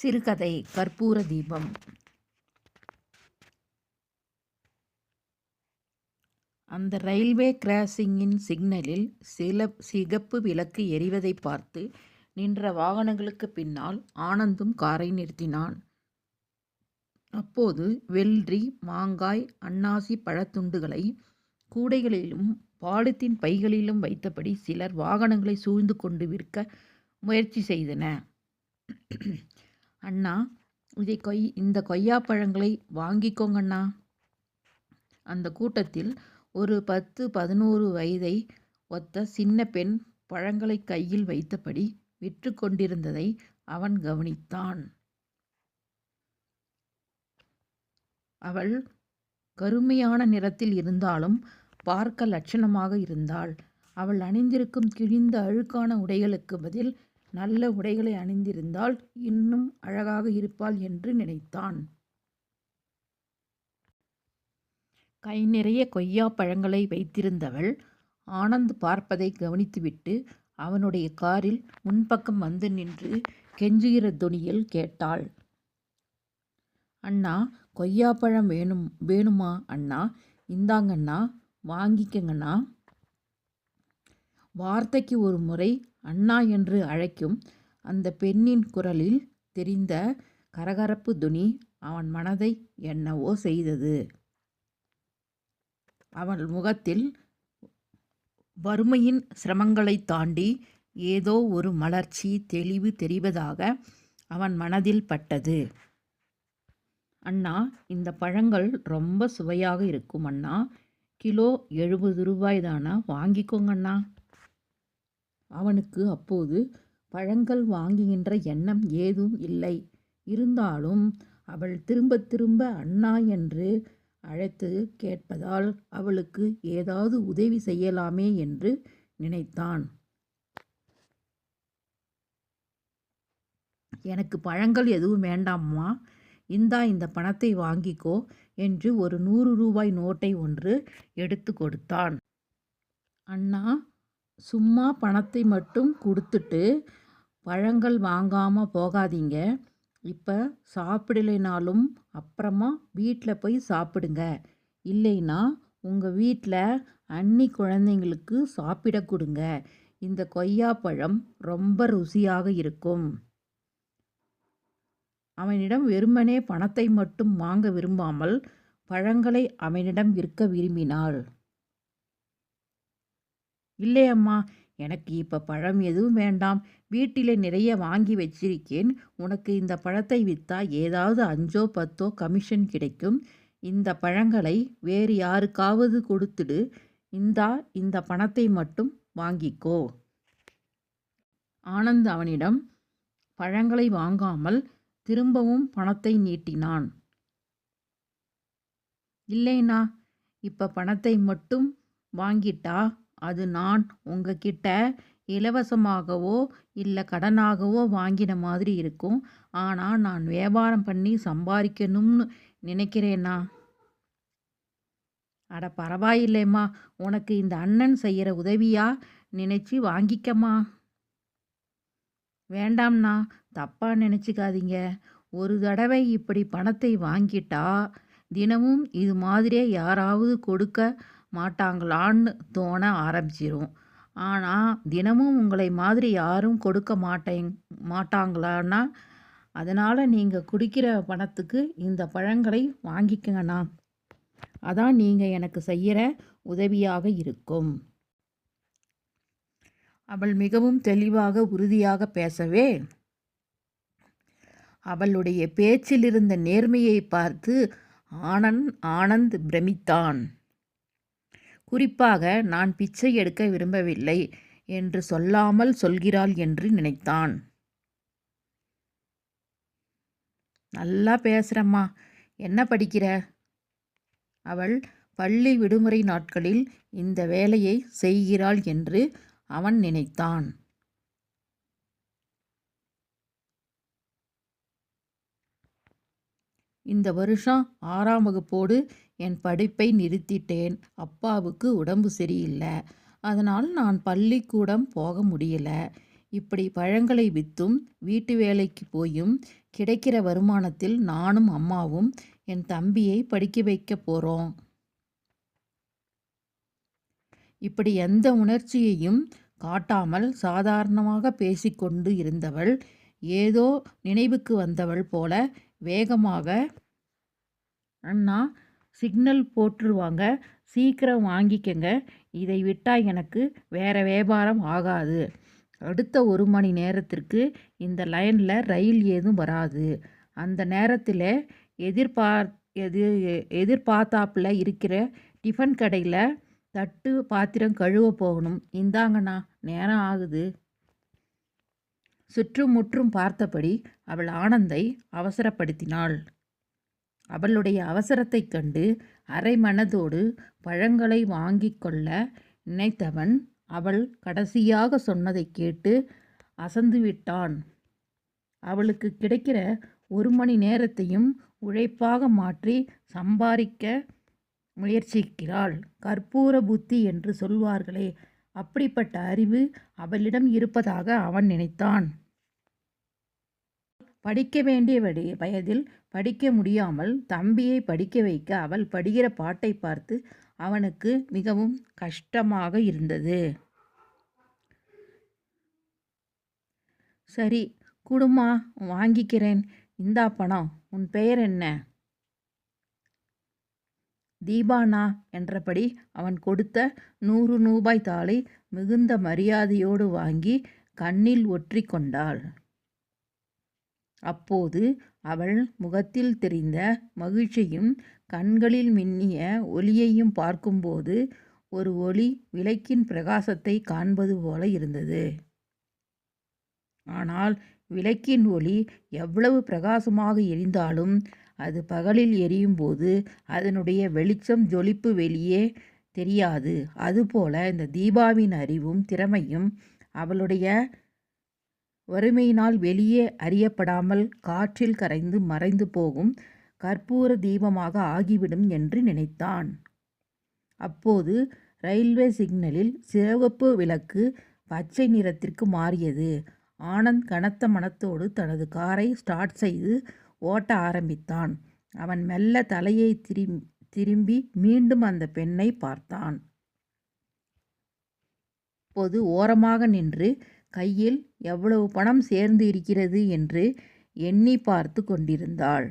சிறுகதை கற்பூர தீபம். அந்த ரயில்வே கிராசிங்கின் சிக்னலில் சில சிகப்பு விளக்கு எரிவதை பார்த்து நின்ற வாகனங்களுக்கு பின்னால் ஆனந்தும் காரை நிறுத்தினான். அப்போது வெள்ளரி மாங்காய் அன்னாசி பழத்துண்டுகளை கூடைகளிலும் பாலித்தீன் பைகளிலும் வைத்தபடி சிலர் வாகனங்களை சூழ்ந்து கொண்டு விற்க முயற்சி செய்தன. அண்ணா இதை கொய் இந்த கொய்யாப்பழங்களை வாங்கிக்கோங்கண்ணா. அந்த கூட்டத்தில் ஒரு பத்து பதினோரு வயதை ஒத்த சின்ன பெண் பழங்களை கையில் வைத்தபடி விற்று கொண்டிருந்ததை அவன் கவனித்தான். அவள் கருமையான நிறத்தில் இருந்தாலும் பார்க்க லட்சணமாக இருந்தாள். அவள் அணிந்திருக்கும் கிழிந்த அழுக்கான உடைகளுக்கு பதில் நல்ல உடைகளை அணிந்திருந்தால் இன்னும் அழகாக இருப்பாள் என்று நினைத்தான். கை நிறைய கொய்யா பழங்களை வைத்திருந்தவள் ஆனந்த் பார்ப்பதை கவனித்துவிட்டு அவனுடைய காரில் முன்பக்கம் வந்து நின்று கெஞ்சுகிற துணியில் கேட்டாள். அண்ணா கொய்யாப்பழம் வேணும் வேணுமா அண்ணா? இந்தாங்கண்ணா வாங்கிக்கங்கண்ணா. வார்த்தைக்கு ஒரு முறை அண்ணா என்று அழைக்கும் அந்த பெண்ணின் குரலில் தெரிந்த கரகரப்பு துணி அவன் மனதை என்னவோ செய்தது. அவன் முகத்தில் வறுமையின் சிரமங்களை தாண்டி ஏதோ ஒரு மலர்ச்சி தெளிவு தெரிவதாக அவன் மனதில் பட்டது. அண்ணா இந்த பழங்கள் ரொம்ப சுவையாக இருக்கும் அண்ணா. கிலோ எழுபது ரூபாய் தானா வாங்கிக்கோங்கண்ணா அவனுக்கு அப்போது பழங்கள் வாங்குகின்ற எண்ணம் ஏதும் இல்லை. இருந்தாலும் அவள் திரும்ப திரும்ப அண்ணா என்று அழைத்து கேட்பதால் அவளுக்கு ஏதாவது உதவி செய்யலாமே என்று நினைத்தான். எனக்கு பழங்கள் எதுவும் வேண்டாம்மா. இந்தா இந்த பணத்தை வாங்கிக்கோ என்று ஒரு நூறு ரூபாய் நோட்டை ஒன்று எடுத்து கொடுத்தான். அண்ணா சும்மா பணத்தை மட்டும் கொடுத்துட்டு பழங்கள் வாங்காமல் போகாதீங்க. இப்போ சாப்பிடலைனாலும் அப்புறமா வீட்டில் போய் சாப்பிடுங்க. இல்லைன்னா உங்கள் வீட்டில் அன்னி குழந்தைங்களுக்கு சாப்பிட கொடுங்க. இந்த கொய்யாப்பழம் ரொம்ப ருசியாக இருக்கும். அவனிடம் வெறுமனே பணத்தை மட்டும் வாங்க விரும்பாமல் பழங்களை அவனிடம் விற்க விரும்பினாள். இல்லை அம்மா எனக்கு இப்போ பழம் எதுவும் வேண்டாம். வீட்டிலே நிறைய வாங்கி வச்சிருக்கேன். உனக்கு இந்த பழத்தை விற்றா ஏதாவது அஞ்சோ பத்தோ கமிஷன் கிடைக்கும். இந்த பழங்களை வேறு யாருக்காவது கொடுத்துடு. இந்தா இந்த பணத்தை மட்டும் வாங்கிக்கோ. ஆனந்த் அவனிடம் பழங்களை வாங்காமல் திரும்பவும் பணத்தை நீட்டினான். இல்லைண்ணா இப்போ பணத்தை மட்டும் வாங்கிட்டா அது நான் உங்ககிட்ட இலவசமாகவோ இல்லை கடனாகவோ வாங்கின மாதிரி இருக்கும். ஆனால் நான் வியாபாரம் பண்ணி சம்பாதிக்கணும்னு நினைக்கிறேன்னா அட பரவாயில்லைம்மா. உனக்கு இந்த அண்ணன் செய்கிற உதவியா? நினச்சி வாங்கிக்கம்மா. வேண்டாம்ண்ணா தப்பாக நினச்சிக்காதீங்க. ஒரு தடவை இப்படி பணத்தை வாங்கிட்டா தினமும் இது மாதிரியே யாராவது கொடுக்க மாட்டாங்களான்னு தோண ஆரம்பிச்சிரும். ஆனால் தினமும் உங்களை மாதிரி யாரும் கொடுக்க மாட்டேங் மாட்டாங்களான்னா அதனால் நீங்கள் குடிக்கிற பணத்துக்கு இந்த பழங்களை வாங்கிக்கங்கண்ணா அதான் நீங்கள் எனக்கு செய்கிற உதவியாக இருக்கும். அவள் மிகவும் தெளிவாக உறுதியாக பேசவே அவளுடைய பேச்சில் இருந்த நேர்மையை பார்த்து ஆனந்த் ஆனந்த் பிரமித்தான். குறிப்பாக நான் பிச்சை எடுக்க விரும்பவில்லை என்று சொல்லாமல் சொல்கிறாள் என்று நினைத்தான். நல்லா பேசுகிறம்மா என்ன படிக்கிற? அவள் பள்ளி விடுமுறை நாட்களில் இந்த வேலையை செய்கிறாள் என்று அவன் நினைத்தான். இந்த வருஷம் ஆறாம் வகுப்போடு என் படிப்பை நிறுத்திட்டேன். அப்பாவுக்கு உடம்பு சரியில்லை. அதனால் நான் பள்ளிக்கூடம் போக முடியல. இப்படி பழங்களை வித்தும் வீட்டு வேலைக்கு போயும் கிடைக்கிற வருமானத்தில் நானும் அம்மாவும் என் தம்பியை படிக்க வைக்க போகிறோம் இப்படி எந்த உணர்ச்சியையும் காட்டாமல் சாதாரணமாக பேசிக்கொண்டு இருந்தவள் ஏதோ நினைவுக்கு வந்தவள் போல வேகமாக அண்ணா சிக்னல் போட்டுருவாங்க. சீக்கிரம் வாங்கிக்கங்க. இதை விட்டால் எனக்கு வேறு வியாபாரம் ஆகாது. அடுத்த ஒரு மணி நேரத்திற்கு இந்த லைனில் ரயில் ஏதும் வராது. அந்த நேரத்தில் எதிர்பார் எது எதிர்பார்த்தாப்புல இருக்கிற டிஃபன் கடையில் தட்டு பாத்திரம் கழுவ போகணும். இந்தாங்கண்ணா நேரம் ஆகுது. சுற்றும் முற்றும் பார்த்தபடி அவள் ஆனந்தை அவசரப்படுத்தினாள். அவளுடைய அவசரத்தைக் கண்டு அரை மனதோடு பழங்களை வாங்கி கொள்ள நினைத்தவன் அவள் கடைசியாக சொன்னதைக் கேட்டு அசந்துவிட்டான். அவளுக்கு கிடைக்கிற ஒரு மணி நேரத்தையும் உழைப்பாக மாற்றி சம்பாதிக்க முயற்சிக்கிறாள். கற்பூர புத்தி என்று சொல்வார்களே அப்படிப்பட்ட அறிவு அவளிடம் இருப்பதாக அவன் நினைத்தான். படிக்க வேண்டிய வடி வயதில் படிக்க முடியாமல் தம்பியை படிக்க வைக்க அவள் படுகிற பாட்டை பார்த்து அவனுக்கு மிகவும் கஷ்டமாக இருந்தது. சரி குடுமா வாங்கிக்கிறேன். இந்தா பணம் உன் பெயர் என்ன தீபானா என்றபடி அவன் கொடுத்த நூறு ரூபாய் தாளை மிகுந்த மரியாதையோடு வாங்கி கண்ணில் ஒற்றி கொண்டாள். அப்போது அவள் முகத்தில் தெரிந்த மகிழ்ச்சியும் கண்களில் மின்னிய ஒளியையும் பார்க்கும்போது ஒரு ஒளி விளக்கின் பிரகாசத்தை காண்பது போல இருந்தது. ஆனால் விளக்கின் ஒளி எவ்வளவு பிரகாசமாக எரிந்தாலும் அது பகலில் எரியும்போது அதனுடைய வெளிச்சம் ஜொலிப்பு வெளியே தெரியாது. அதுபோல இந்த தீபாவின் அறிவும் திறமையும் அவளுடைய வறுமையினால் வெளியே அறியப்படாமல் காற்றில் கரைந்து மறைந்து போகும் கற்பூர தீபமாக ஆகிவிடும் என்று நினைத்தான். அப்போது ரயில்வே சிக்னலில் சிவப்பு விளக்கு பச்சை நிறத்திற்கு மாறியது. ஆனந்த் கனத்த மனத்தோடு தனது காரை ஸ்டார்ட் செய்து ஓட்ட ஆரம்பித்தான். அவன் மெல்ல தலையை திரும் திரும்பி மீண்டும் அந்த பெண்ணை பார்த்தான். அப்போது ஓரமாக நின்று கையில் எவ்வளவு பணம் சேர்ந்து இருக்கிறது என்று எண்ணி பார்த்து கொண்டிருந்தாள்.